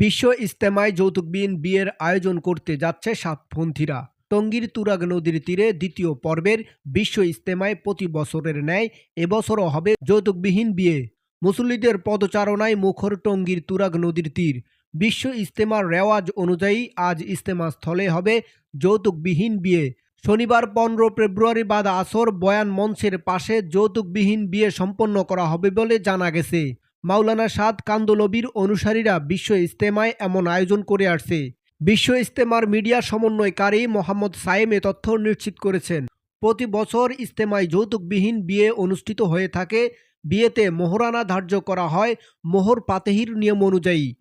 বিশ্ব ইস্তেমায় যৌতুকবিহীন বিয়ের আয়োজন করতে যাচ্ছে সাতপন্থীরা। টঙ্গীর তুরাগ নদীর তীরে দ্বিতীয় পর্বের বিশ্ব ইস্তেমায় প্রতি বছরের ন্যায় এবছরও হবে যৌতুকবিহীন বিয়ে। মুসল্লিদের পদচারণায় মুখর টঙ্গীর তুরাগ নদীর তীর। বিশ্ব ইস্তেমার রেওয়াজ অনুযায়ী আজ ইস্তেমা স্থলে হবে যৌতুকবিহীন বিয়ে। শনিবার পনেরো ফেব্রুয়ারি বাদ আসর বয়ান মঞ্চের পাশে যৌতুকবিহীন বিয়ে সম্পন্ন করা হবে বলে জানা গেছে। মাওলানা সাদ কান্দলবির অনুসারীরা বিশ্ব ইস্তেমায় এমন আয়োজন করে আসছে। বিশ্ব ইস্তেমার মিডিয়া সমন্বয়কারী মোহাম্মদ সায়েম এ তথ্য নিশ্চিত করেছেন। প্রতি বছর ইস্তেমায় যৌতুকবিহীন বিয়ে অনুষ্ঠিত হয়ে থাকে। বিয়েতে মোহরানা ধার্য করা হয়। মোহর পাতেহির নিয়ম অনুযায়ী।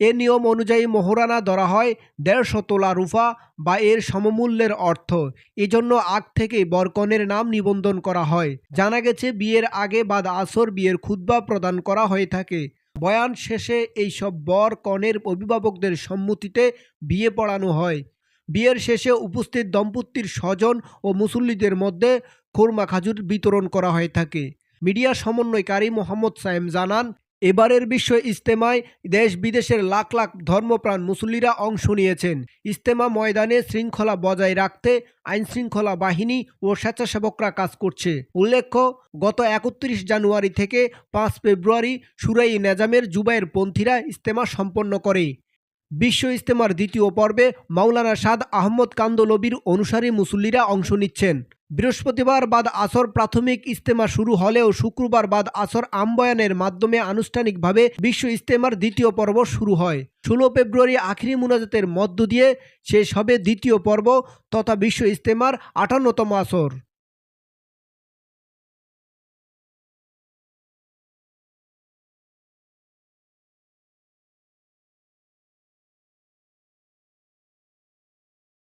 এ নিয়ম অনুযায়ী মোহরানা ধরা হয় দেড়শো তোলা রুফা বা এর সমমূল্যের অর্থ। এজন্য আগ থেকেই বরকনের নাম নিবন্ধন করা হয়। জানা গেছে, বিয়ের আগে বাদ আসর বিয়ের খুদ্া প্রদান করা হয়ে থাকে। বয়ান শেষে এইসব বর কনের অভিভাবকদের সম্মতিতে বিয়ে পড়ানো হয়। বিয়ের শেষে উপস্থিত দম্পতির স্বজন ও মুসল্লিদের মধ্যে খুরমা খাজুর বিতরণ করা হয়ে থাকে। মিডিয়া সমন্বয়কারী মোহাম্মদ সায়েম জানান এবারের বিশ্ব ইজতেমায় দেশ বিদেশের লাখ লাখ ধর্মপ্রাণ মুসল্লিরা অংশ নিয়েছেন। ইজতেমা ময়দানে শৃঙ্খলা বজায় রাখতে আইনশৃঙ্খলা বাহিনী ও স্বেচ্ছাসেবকরা কাজ করছে। উল্লেখ্য, গত একত্রিশ জানুয়ারি থেকে পাঁচ ফেব্রুয়ারি সুরাই নেজামের জুবাইয়ের পন্থীরা ইজতেমা সম্পন্ন করে। বিশ্ব ইজতেমার দ্বিতীয় পর্বে মাওলানা সাদ আহমদ কান্দলবির অনুসারী মুসল্লিরা অংশ নিচ্ছেন। বৃহস্পতিবার বাদ আসর প্রাথমিক ইস্তেমা শুরু হলেও শুক্রবার বাদ আসর আমবয়ানের মাধ্যমে আনুষ্ঠানিকভাবে বিশ্ব ইস্তেমার দ্বিতীয় পর্ব শুরু হয়। ষোলো ফেব্রুয়ারি আখিরি মুনাজাতের মধ্য দিয়ে শেষ হবে দ্বিতীয় পর্ব তথা বিশ্ব ইস্তেমার আটান্নতম আসর।